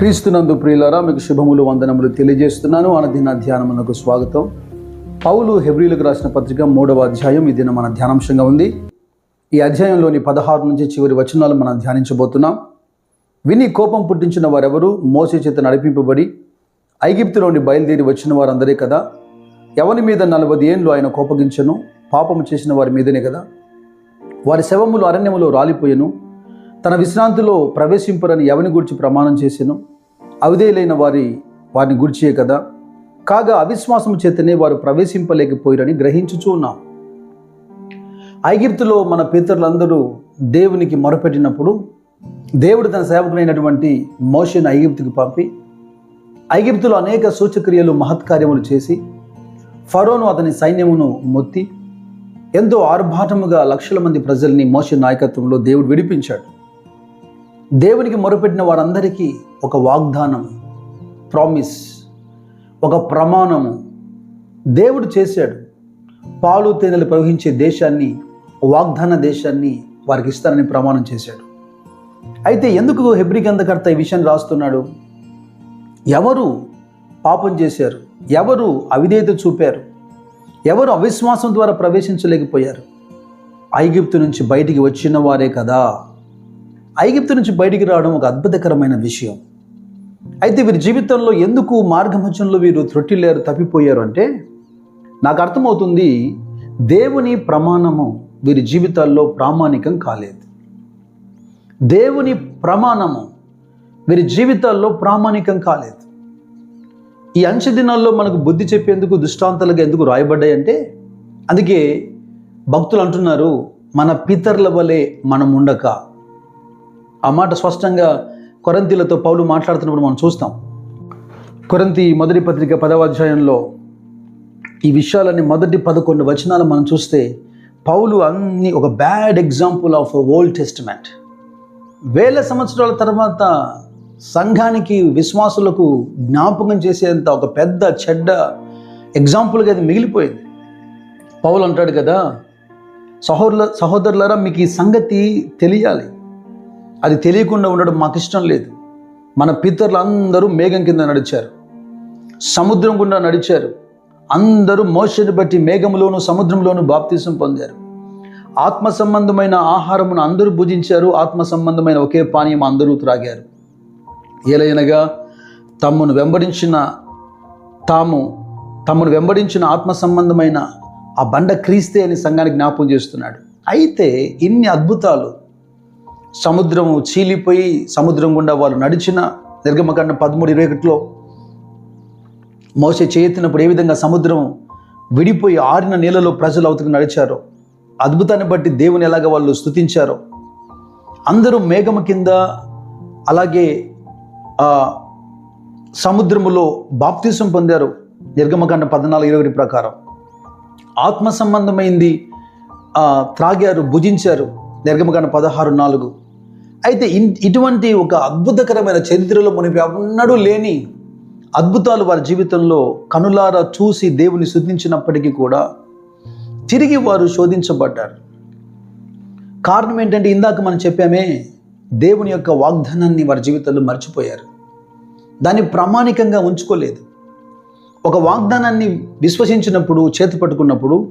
క్రీస్తునందు ప్రియులారా మీకు శుభములు వందనములు తెలియజేస్తున్నాను. అనదిన ధ్యానమునకు స్వాగతం. పౌలు హెబ్రిలకు రాసిన పత్రిక మూడవ అధ్యాయం. ఇది మన ధ్యానాంశంగా ఉంది. ఈ అధ్యాయంలోని పదహారు నుంచి చివరి వచనాలు మనం ధ్యానించబోతున్నాం. విని కోపం పుట్టించిన వారెవరు? మోసే చేత నడిపింపబడి ఐగిప్తులోని బయలుదేరి వచ్చిన వారందరే కదా? ఎవరి మీద నలభై ఏండ్లు ఆయన కోపగించను? పాపము చేసిన వారి మీదనే కదా? వారి శవములు అరణ్యములో రాలిపోయెను. తన విశ్రాంతిలో ప్రవేశింపరని ఎవని గురించి ప్రమాణం చేసెను? అవిధేయులైన వారి వారిని గుర్చియే కదా? కాగా అవిశ్వాసము చేతనే వారు ప్రవేశింపలేకపోయిరని గ్రహించుచూ ఉన్నాం. ఐగిప్తులో మన పితరులందరూ దేవునికి మొరపెట్టినప్పుడు దేవుడు తన సేవకులైనటువంటి మోషను ఐగిప్తుకి పంపి ఐగిప్తులో అనేక సూచక్రియలు మహత్కార్యములు చేసి ఫరోను అతని సైన్యమును మొత్తి ఎంతో ఆర్భాటముగా లక్షల మంది ప్రజల్ని మోష నాయకత్వంలో దేవుడు విడిపించాడు. దేవునికి మొరపెట్టిన వారందరికీ ఒక వాగ్దానం ప్రామిస్ ఒక ప్రమాణము. దేవుడు చేశాడు. పాలు తేనెలు ప్రవహించే దేశాన్ని వాగ్దాన దేశాన్ని వారికి ఇస్తానని ప్రమాణం చేశాడు. అయితే ఎందుకు హెబ్రి గంధకర్త ఈ విషయం రాస్తున్నాడు? ఎవరు పాపం చేశారు? ఎవరు అవిధేయత చూపారు? ఎవరు అవిశ్వాసం ద్వారా ప్రవేశించలేకపోయారు? ఐగిప్తు నుంచి బయటికి వచ్చిన వారే కదా. ఐగిప్తు నుంచి బయటికి రావడం ఒక అద్భుతకరమైన విషయం. అయితే వీరి జీవితంలో ఎందుకు మార్గమధ్యంలో వీరు త్రొట్టిల్లారు తప్పిపోయారు అంటే నాకు అర్థమవుతుంది దేవుని ప్రమాణము వీరి జీవితాల్లో ప్రామాణికం కాలేదు. దేవుని ప్రమాణము వీరి జీవితాల్లో ప్రామాణికం కాలేదు. ఈ అంచె దినాల్లో మనకు బుద్ధి చెప్పేందుకు దృష్టాంతాలుగా ఎందుకు రాయబడ్డాయి అంటే అందుకే భక్తులు అంటున్నారు మన పితరుల వలె మనం ఉండక ఆ మాట స్పష్టంగా కొరంతీలతో పౌలు మాట్లాడుతున్నప్పుడు మనం చూస్తాం. కొరంతి మొదటి పత్రిక పదవ అధ్యాయంలో ఈ విషయాలన్నీ మొదటి పదకొండు వచనాలు మనం చూస్తే పౌలు అన్ని ఒక bad example of Old Testament. వేల సంవత్సరాల తర్వాత సంఘానికి విశ్వాసులకు జ్ఞాపకం చేసేంత ఒక పెద్ద చెడ్డ ఎగ్జాంపుల్గా అది మిగిలిపోయింది. పౌలు అంటాడు కదా సహోదరుల సహోదరులరా మీకు ఈ సంగతి తెలియాలి. అది తెలియకుండా ఉండడం మాకు ఇష్టం లేదు. మన పితరులు అందరూ మేఘం కింద నడిచారు. సముద్రం గుండా నడిచారు. అందరూ మోషని బట్టి మేఘంలోను సముద్రంలోను బాప్తీసం పొందారు. ఆత్మ సంబంధమైన ఆహారమును అందరూ భుజించారు. ఆత్మ సంబంధమైన ఒకే పానీయం అందరూ త్రాగారు. ఏలైనగా తమ్మును వెంబడించిన తాము తమను వెంబడించిన ఆత్మ సంబంధమైన ఆ బండ క్రీస్తే అని సంఘానికి జ్ఞాపం చేస్తున్నాడు. అయితే ఇన్ని అద్భుతాలు సముద్రము చీలిపోయి సముద్రం గుండా వాళ్ళు నడిచిన నిర్గమకాండ పదమూడు ఇరవై ఒకటిలో మోసే చేయెత్తినప్పుడు ఏ విధంగా సముద్రం విడిపోయి ఆరిన నీళ్ళలో ప్రజలు అవతకు నడిచారో అద్భుతాన్ని బట్టి దేవుని ఎలాగ వాళ్ళు స్థుతించారో అందరూ మేఘము కింద అలాగే సముద్రములో బాప్తీసం పొందారు నిర్గమకాండ పద్నాలుగు ఇరవై ప్రకారం. ఆత్మ సంబంధమైంది త్రాగారు భుజించారు నిర్గమకాండ పదహారు నాలుగు. అయితే ఇటువంటి ఒక అద్భుతకరమైన చరిత్రలో మనకి ఎన్నడూ లేని అద్భుతాలు వారి జీవితంలో కనులారా చూసి దేవుని శుద్ధించినప్పటికీ కూడా తిరిగి వారు శోధించబడ్డారు. కారణం ఏంటంటే ఇందాక మనం చెప్పామే దేవుని యొక్క వాగ్దానాన్ని వారి జీవితంలో మర్చిపోయారు. దాన్ని ప్రామాణికంగా ఉంచుకోలేదు. ఒక వాగ్దానాన్ని విశ్వసించినప్పుడు చేతి పట్టుకున్నప్పుడు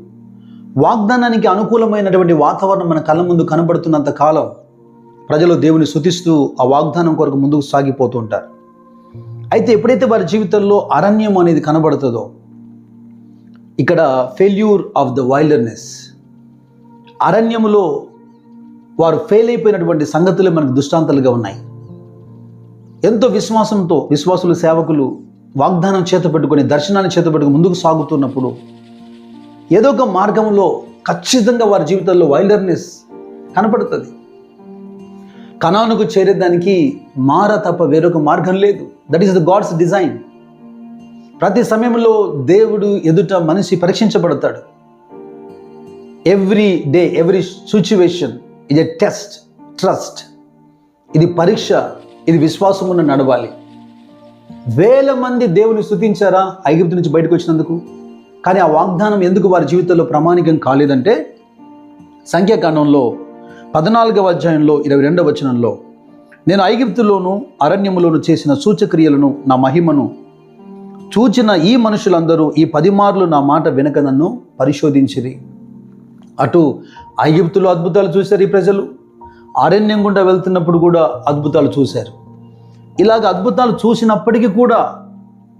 వాగ్దానానికి అనుకూలమైనటువంటి వాతావరణం మన కళ్ళ ముందు కనబడుతున్నంత కాలం ప్రజలు దేవుని శుతిస్తూ ఆ వాగ్దానం కొరకు ముందుకు సాగిపోతూ ఉంటారు. అయితే ఎప్పుడైతే వారి జీవితంలో అరణ్యం అనేది కనబడుతుందో ఇక్కడ ఫెయిల్యూర్ ఆఫ్ ద వైల్డర్నెస్ అరణ్యములో వారు ఫెయిల్ అయిపోయినటువంటి సంగతులు మనకు దృష్టాంతాలుగా ఉన్నాయి. ఎంతో విశ్వాసంతో విశ్వాసులు సేవకులు వాగ్దానం చేత పెట్టుకొని దర్శనాన్ని చేత పెట్టుకుని ముందుకు సాగుతున్నప్పుడు ఏదో ఒక మార్గంలో ఖచ్చితంగా వారి జీవితంలో వైల్డర్నెస్ కనపడుతుంది. కణానుకు చేరేదానికి మార తప్ప వేరొక మార్గం లేదు. That is the God's design ప్రతి సమయంలో దేవుడు ఎదుట మనిషి పరీక్షించబడతాడు. ఎవ్రీ డే ఎవ్రీ సిచ్యువేషన్ ఇది టెస్ట్ ట్రస్ట్ ఇది పరీక్ష ఇది విశ్వాసమున్న నడవాలి. వేల మంది దేవుని స్థుతించారా ఐగుప్తు నుంచి బయటకు వచ్చినందుకు? కానీ ఆ వాగ్దానం ఎందుకు వారి జీవితంలో ప్రామాణికం కాలేదంటే సంఖ్యాకాండంలో పద్నాలుగవ అధ్యాయంలో ఇరవై రెండవ వచనంలో నేను ఐగిప్తులోను అరణ్యములోను చేసిన సూచక్రియలను నా మహిమను చూచిన ఈ మనుషులందరూ ఈ పదిమార్లు నా మాట వెనక నన్ను పరిశోధించిరి. అటు ఐగిప్తులో అద్భుతాలు చూశారు ఈ ప్రజలు. అరణ్యం గుండా వెళ్తున్నప్పుడు కూడా అద్భుతాలు చూశారు. ఇలాగ అద్భుతాలు చూసినప్పటికీ కూడా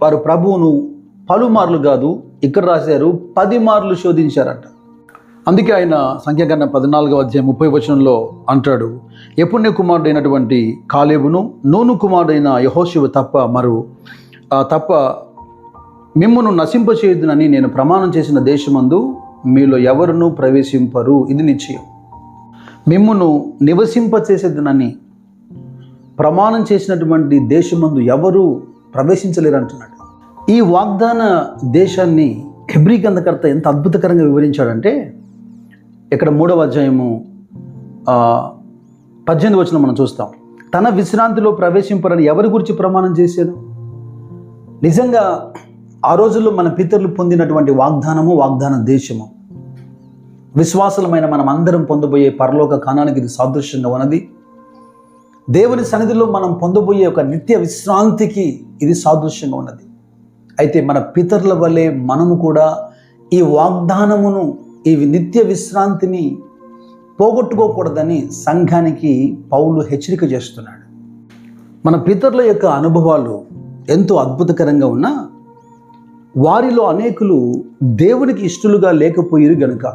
వారు ప్రభువును పలుమార్లు కాదు ఇక్కడ రాశారు పది మార్లు శోధించారట. అందుకే ఆయన సంఖ్యాకరణ పద్నాలుగో అధ్యాయం ముప్పై వచనంలో అంటాడు ఎపుణ్య కుమారుడైనటువంటి కాలేబును నూను కుమారుడైన యహోశివ తప్ప మరు తప్ప మిమ్మును నశింపచేయుదునని నేను ప్రమాణం చేసిన దేశమందు మీలో ఎవరునూ ప్రవేశింపరు. ఇది నిశ్చయం. మిమ్మును నివసింపచేసేదునని ప్రమాణం చేసినటువంటి దేశమందు ఎవరు ప్రవేశించలేరు అంటున్నాడు ఈ వాగ్దాన దేశాన్ని హెబ్రీ గ్రంథకర్త ఎంత అద్భుతకరంగా వివరించాడంటే ఇక్కడ మూడవ అధ్యాయము పద్దెనిమిది వచ్చిన మనం చూస్తాం. తన విశ్రాంతిలో ప్రవేశింపరని ఎవరి గురించి ప్రమాణం చేశాను నిజంగా ఆ రోజుల్లో మన పితరులు పొందినటువంటి వాగ్దానము వాగ్దాన దేశము. విశ్వాసలమైన మనం అందరం పొందబోయే పరలోక కాణానికి ఇది సాదృశ్యంగా ఉన్నది. దేవుని సన్నిధిలో మనం పొందబోయే ఒక నిత్య విశ్రాంతికి ఇది సాదృశ్యంగా ఉన్నది. అయితే మన పితరుల వల్లే మనము కూడా ఈ వాగ్దానమును ఈ నిత్య విశ్రాంతిని పోగొట్టుకోకూడదని సంఘానికి పౌలు హెచ్చరిక చేస్తున్నాడు. మన పితరుల యొక్క అనుభవాలు ఎంతో అద్భుతకరంగా ఉన్నా వారిలో అనేకులు దేవునికి ఇష్టలుగా లేకపోయారు గనుక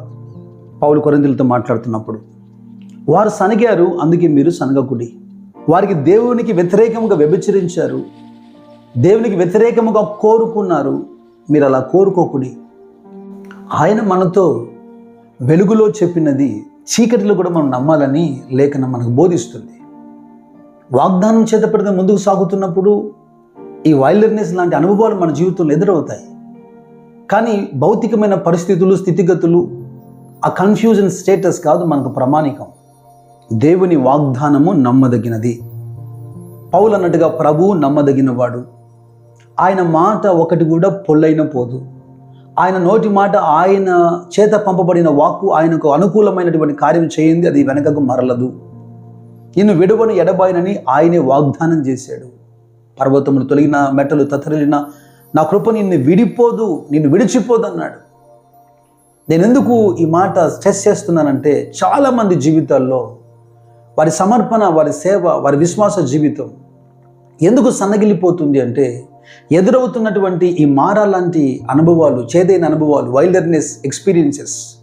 పౌలు కొరందులతో మాట్లాడుతున్నప్పుడు వారు సనగారు అందుకే మీరు సనగకుడి వారికి దేవునికి వ్యతిరేకముగా వ్యభిచరించారు దేవునికి వ్యతిరేకముగా కోరుకున్నారు మీరు అలా కోరుకోకుడి. ఆయన మనతో వెలుగులో చెప్పినది చీకటిలో కూడా మనం నమ్మాలని లేఖనం మనకు బోధిస్తుంది. వాగ్దానం చేత పెడితే ముందుకు సాగుతున్నప్పుడు ఈ వైల్డర్నెస్ లాంటి అనుభవాలు మన జీవితంలో ఎదురవుతాయి. కానీ భౌతికమైన పరిస్థితులు స్థితిగతులు ఆ కన్ఫ్యూజన్ స్టేటస్ కాదు మనకు ప్రమాణికం. దేవుని వాగ్దానము నమ్మదగినది. పౌలు అన్నట్టుగా ప్రభువు నమ్మదగినవాడు. ఆయన మాట ఒకటి కూడా పొల్లైన పోదు. ఆయన నోటి మాట ఆయన చేత పంపబడిన వాక్కు ఆయనకు అనుకూలమైనటువంటి కార్యం చేయింది అది వెనకకు మరలదు. నిన్ను విడువను ఎడబాయినని ఆయనే వాగ్దానం చేశాడు. పర్వతములు తొలగిన మెట్టలు తతరిలిన నా కృప నిన్ను విడిపోదు నిన్ను విడిచిపోదు అన్నాడు నేను ఎందుకు ఈ మాట స్ట్రెస్ చేస్తున్నానంటే చాలామంది జీవితాల్లో వారి సమర్పణ వారి సేవ వారి విశ్వాస జీవితం ఎందుకు సన్నగిలిపోతుంది అంటే ఎదురవుతున్నటువంటి ఈ మారా లాంటి అనుభవాలు చేదైన అనుభవాలు వైల్డర్నెస్ ఎక్స్పీరియన్సెస్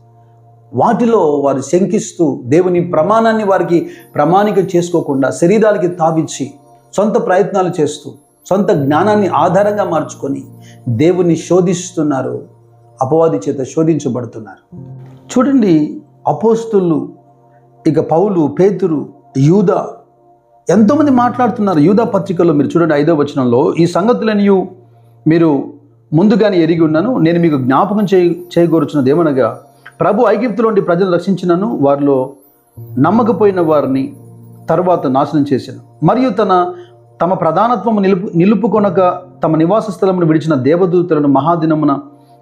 వాటిలో వారు శంకిస్తూ దేవుని ప్రమాణాన్ని వారికి ప్రమాణిక చేసుకోకుండా శరీరాలకి తావిచ్చి సొంత ప్రయత్నాలు చేస్తూ సొంత జ్ఞానాన్ని ఆధారంగా మార్చుకొని దేవుని శోధిస్తున్నారు అపవాది చేత శోధించబడుతున్నారు. చూడండి అపోస్తులు ఇక పౌలు పేతురు యూద ఎంతోమంది మాట్లాడుతున్నారు యూదా పత్రికలో మీరు చూడండి ఐదో వచనంలో ఈ సంగతులని మీరు ముందుగానే ఎరిగి ఉన్నాను. నేను మీకు జ్ఞాపకం చేయ చేయగోరుచున్నది ఏమనగా ప్రభు ఐగిప్తులోంటి ప్రజలను రక్షించినను వారిలో నమ్మకపోయిన వారిని తర్వాత నాశనం చేశాను. మరియు తన తమ ప్రధానత్వము నిలుపు నిలుపుకొనక తమ నివాస స్థలమును విడిచిన దేవదూతలను మహాదినమున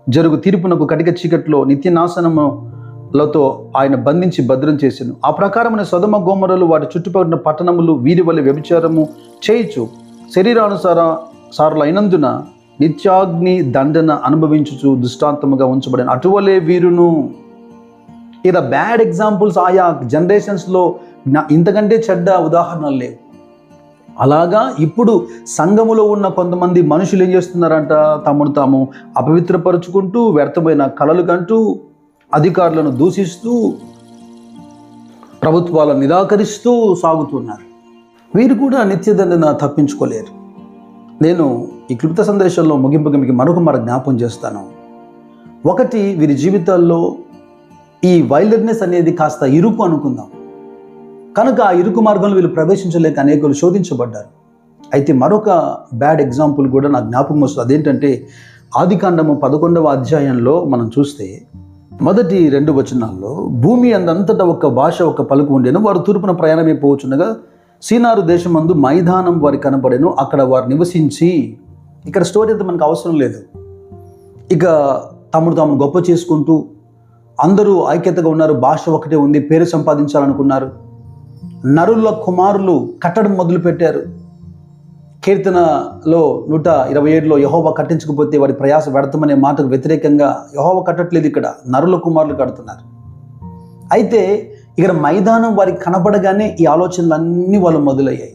జరుగు తీర్పునకు కటిక చీకట్లో నిత్య నాశనము లతో ఆయన బంధించి భద్రం చేశాను. ఆ ప్రకారమైన సొదమ గోమరలు వాటి చుట్టుపక్కల పట్టణములు వీరి వల్ల వ్యభిచారము చేయుచు. శరీరానుసార సారులైనందున నిత్యాగ్ని దండన అనుభవించుచు దృష్టాంతముగా ఉంచబడిన అటువలే వీరును. ఇక బ్యాడ్ ఎగ్జాంపుల్స్ ఆయా జనరేషన్స్లో నా- ఇంతకంటే చెడ్డ ఉదాహరణలు లేవు. అలాగా ఇప్పుడు సంఘములో ఉన్న కొంతమంది మనుషులు ఏం చేస్తున్నారంట? తమను తాము అపవిత్రపరుచుకుంటూ వ్యర్థమైన కళలు కంటూ అధికారులను దూషిస్తూ ప్రభుత్వాలను నిరాకరిస్తూ సాగుతున్నారు. వీరు కూడా నిత్యదండన తప్పించుకోలేరు. నేను ఈ క్లుప్త సందేశంలో ముగింపుగా మీకు మరొక మర జ్ఞాపం చేస్తాను. ఒకటి వీరి జీవితాల్లో ఈ వైల్డర్నెస్ అనేది కాస్త ఇరుకు అనుకుందాం. కనుక ఆ ఇరుకు మార్గంలో వీళ్ళు ప్రవేశించలేక అనేకులు శోధించబడ్డారు. అయితే మరొక బ్యాడ్ ఎగ్జాంపుల్ కూడా నాకు జ్ఞాపకం వస్తుంది. అదేంటంటే ఆదికాండము పదకొండవ అధ్యాయంలో మనం చూస్తే మొదటి రెండు వచనాల్లో భూమి అందంతటా ఒక భాష ఒక పలుకు ఉండేను. వారు తూర్పున ప్రయాణమైపోవచ్చుండగా సీనారు దేశమందు మైదానం వారి కనబడేను అక్కడ వారు నివసించి. ఇక్కడ స్టోరీ అయితే మనకు అవసరం లేదు. ఇక తమను తాము గొప్ప చేసుకుంటూ అందరూ ఐక్యతగా ఉన్నారు భాష ఒకటే ఉంది పేరు సంపాదించాలనుకున్నారు. నరుల కుమారులు కట్టడం మొదలుపెట్టారు. కీర్తనలో నూట ఇరవై ఏడులో యహోవ కట్టించకపోతే వారి ప్రయాస వ్యర్థమనే మాటకు వ్యతిరేకంగా యహోవ కట్టట్లేదు ఇక్కడ నరుల కుమారులు కడుతున్నారు. అయితే ఇక్కడ మైదానం వారికి కనపడగానే ఈ ఆలోచనలన్నీ వాళ్ళు మొదలయ్యాయి.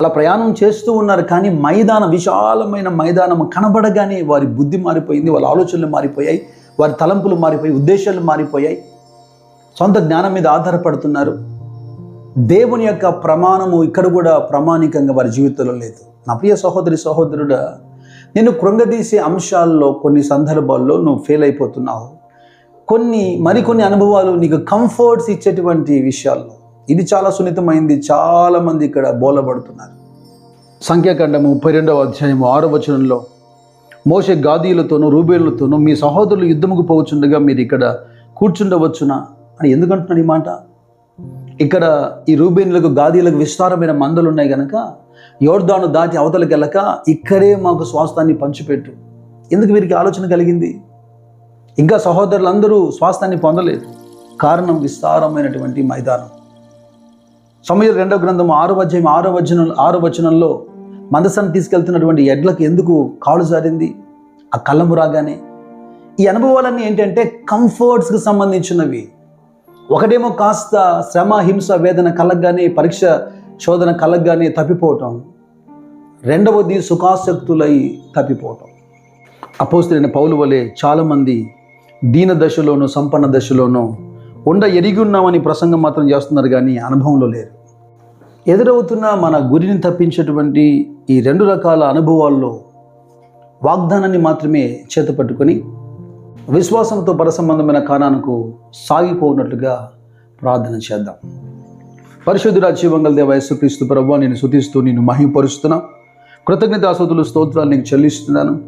అలా ప్రయాణం చేస్తూ ఉన్నారు కానీ మైదానం విశాలమైన మైదానం కనబడగానే వారి బుద్ధి మారిపోయింది వాళ్ళ ఆలోచనలు మారిపోయాయి వారి తలంపులు మారిపోయి ఉద్దేశాలు మారిపోయాయి. సొంత జ్ఞానం మీద ఆధారపడుతున్నారు. దేవుని యొక్క ప్రమాణము ఇక్కడ కూడా ప్రామాణికంగా వారి జీవితంలో లేదు. నా ప్రియ సహోదరి సహోదరుడా నేను కృంగదీసే అంశాల్లో కొన్ని సందర్భాల్లో నువ్వు ఫెయిల్ అయిపోతున్నావు. కొన్ని మరికొన్ని అనుభవాలు నీకు కంఫర్ట్స్ ఇచ్చేటువంటి విషయాల్లో. ఇది చాలా సున్నితమైంది. చాలామంది ఇక్కడ బోలబడుతున్నారు. సంఖ్యాకాండము ముప్పై రెండవ అధ్యాయము ఆరో వచనంలో మోసే గాదీలతోనూ రూబేళ్ళతోనూ మీ సహోదరులు యుద్ధముకు పోవచ్చుండగా మీరు ఇక్కడ కూర్చుండవచ్చునా? అని ఎందుకంటున్నాడు ఈ మాట? ఇక్కడ ఈ రూబేన్లకు గాదీలకు విస్తారమైన మందలు ఉన్నాయి కనుక యోర్ధాను దాటి అవతలకి వెళ్ళక ఇక్కడే మాకు స్వాస్థాన్ని పంచిపెట్టు. ఎందుకు వీరికి ఆలోచన కలిగింది? ఇంకా సహోదరులందరూ స్వాస్థాన్ని పొందలేదు. కారణం విస్తారమైనటువంటి మైదానం. సమయ రెండవ గ్రంథం ఆరో అధ్యాయం ఆరో వచనం ఆరో వచనంలో మందసాన్ని తీసుకెళ్తున్నటువంటి ఎడ్లకు ఎందుకు కాలు జారింది? ఆ కళ్ళము రాగానే ఈ అనుభవాలన్నీ ఏంటంటే కంఫర్ట్స్కి సంబంధించినవి. ఒకటేమో కాస్త శ్రమ హింస వేదన కలగ్గానే పరీక్ష శోధన కలగ్గానే తప్పిపోవటం. రెండవది సుఖాసక్తులై తప్పిపోవటం. అపోస్తులైన పౌలు వలె చాలామంది దీన దశలోనూ సంపన్న దశలోనూ ఉండ ఎరిగి ఉన్నామని ప్రసంగం మాత్రం చేస్తున్నారు కానీ అనుభవంలో లేరు. ఎదురవుతున్న మన గురిని తప్పించేటువంటి ఈ రెండు రకాల అనుభవాల్లో వాగ్దానాన్ని మాత్రమే చేతపట్టుకొని విశ్వాసంతో పరసంబంధమైన కారణానికి సాగిపోనట్లుగా ప్రార్థన చేద్దాం. పరిశుద్ధుడా జీవంగల దేవ యేసుక్రీస్తు ప్రభు నేను శుతిస్తూ నేను మహిమపరుస్తున్నా కృతజ్ఞతాసుతులు స్తోత్రాలు నీకు చెల్లిస్తున్నాను.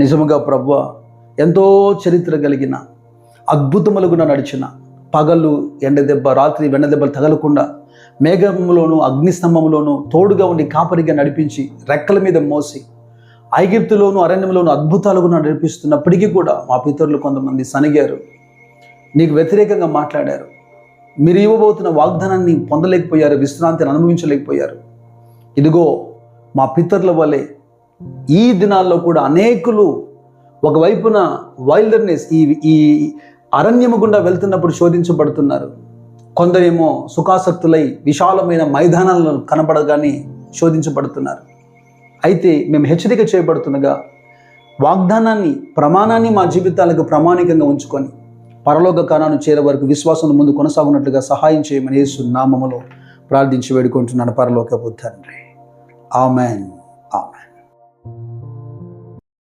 నిజముగా ప్రభు ఎంతో చరిత్ర కలిగిన అద్భుతములుగా నడిచిన పగలు ఎండ దెబ్బ రాత్రి వెండ దెబ్బలు తగలకుండా మేఘములోను అగ్నిస్తంభంలోను తోడుగా ఉండి కాపరిగా నడిపించి రెక్కల మీద మోసి ఐగిప్తులోను అరణ్యంలోను అద్భుతాలుగా నడిపిస్తున్నప్పటికీ కూడా మా పితరులు కొంతమంది సనిగారు. నీకు వ్యతిరేకంగా మాట్లాడారు. మీరు ఇవ్వబోతున్న వాగ్దానాన్ని పొందలేకపోయారు విశ్రాంతిని అనుభవించలేకపోయారు. ఇదిగో మా పితరుల వలె ఈ దినాల్లో కూడా అనేకులు ఒకవైపున వైల్డర్నెస్ ఈ ఈ అరణ్యము గుండా వెళ్తున్నప్పుడు శోధించబడుతున్నారు. కొందరేమో సుఖాసక్తులై విశాలమైన మైదానాలను కనపడగానే శోధించబడుతున్నారు. అయితే మేము హెచ్చరిక చేయబడుతుండగా వాగ్దానాన్ని ప్రమాణాన్ని మా జీవితాలకు ప్రామాణికంగా ఉంచుకొని పరలోక కాలాన్ని చేరే వరకు విశ్వాసం ముందు కొనసాగునట్లుగా సహాయం చేయమని యేసు నామములో ప్రార్థించి వేడుకుంటున్నాను. పరలోక తండ్రి. ఆమెన్. ఆమెన్.